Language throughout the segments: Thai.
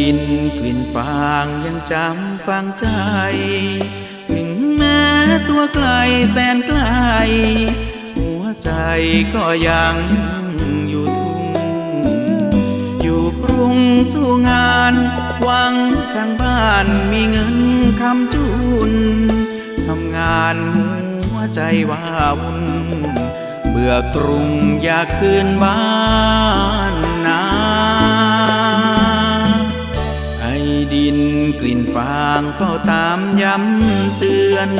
ดินกลิ่นฟางยังจำฟังใจ ถึงแม้ตัวไกลแสนไกล หัวใจก็ยังอยู่ทุ่ง อยู่กรุงสู้งานหวังข้างบ้านมีเงินคำจุนทำงานหัวใจว่าวุ่นเบื่อกรุงอยากคืนบ้าน ดินกลิ่นฟางเฝ้าตามย้ำเตือน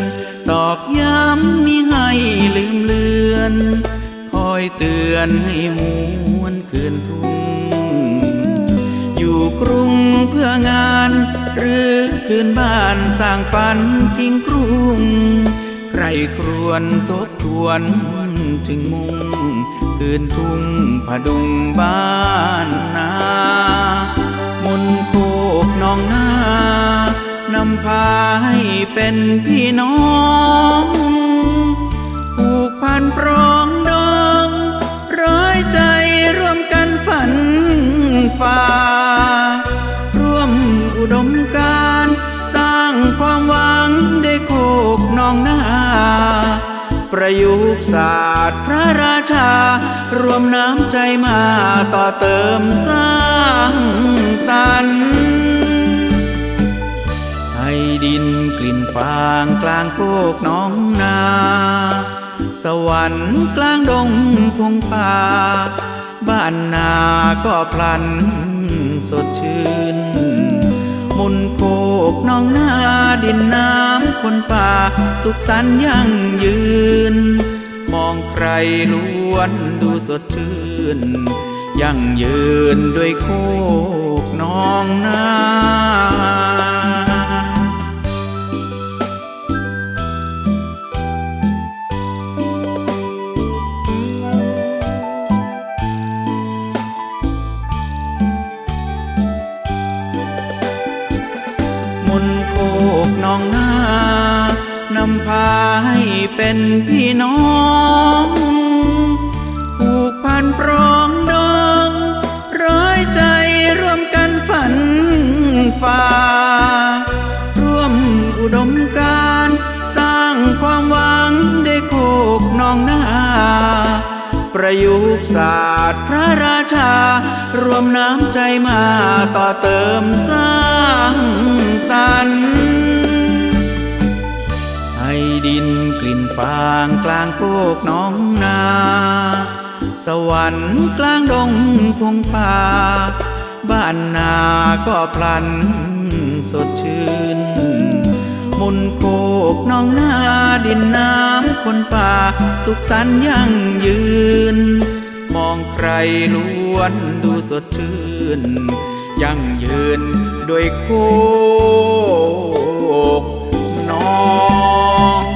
ตอกย้ำมิให้ลืมเลือน คอยเตือนให้หวนคืนทุ่ง อยู่กรุงเพื่องาน หรือคืนบ้านสร้างฝันทิ้งกรุง ใครครวนทบทวนถึงมุ่ง คืนทุ่งผดุงบ้านนา องนานำพาให้เป็นพี่น้องผูกพันปรองดองร้อยใจร่วมกันฝันฝ่าร่วมอุดมการสร้างความหวังได้โคกหนองนาประยุกต์ศาสตร์พระราชา รวมน้ำใจมาต่อเติมสร้างสรรค์ ดินกลิ่นฟางกลางโคกน้องนา สวรรค์กลางดงพงป่า บ้านนาก็พลันสดชื่น มุนโคกน้องนาดินน้ำคนป่า สุขสันต์ยั่งยืน มองใครล้วนดูสดชื่น ยั่งยืนด้วยโคกน้องนา องนานำพาให้เป็นพี่น้องผูกพันปรองดองร้อยใจร่วมกันฝันฝ่าร่วมอุดมการสร้างความหวังได้โคกน้องนาประยุกต์ศาสตร์พระราชา รวมน้ำใจมาต่อเติมสร้างสรรค์ ดินกลิ่นฟางกลางโคกน้องนา สวรรค์กลางดงพงป่า บ้านนาก็พลันสดชื่น มุนโคกน้องนาดินน้ำคนป่า สุขสันต์ยั่งยืน มองใครล้วนดูสดชื่น ยั่งยืนด้วยโคก น้อง long.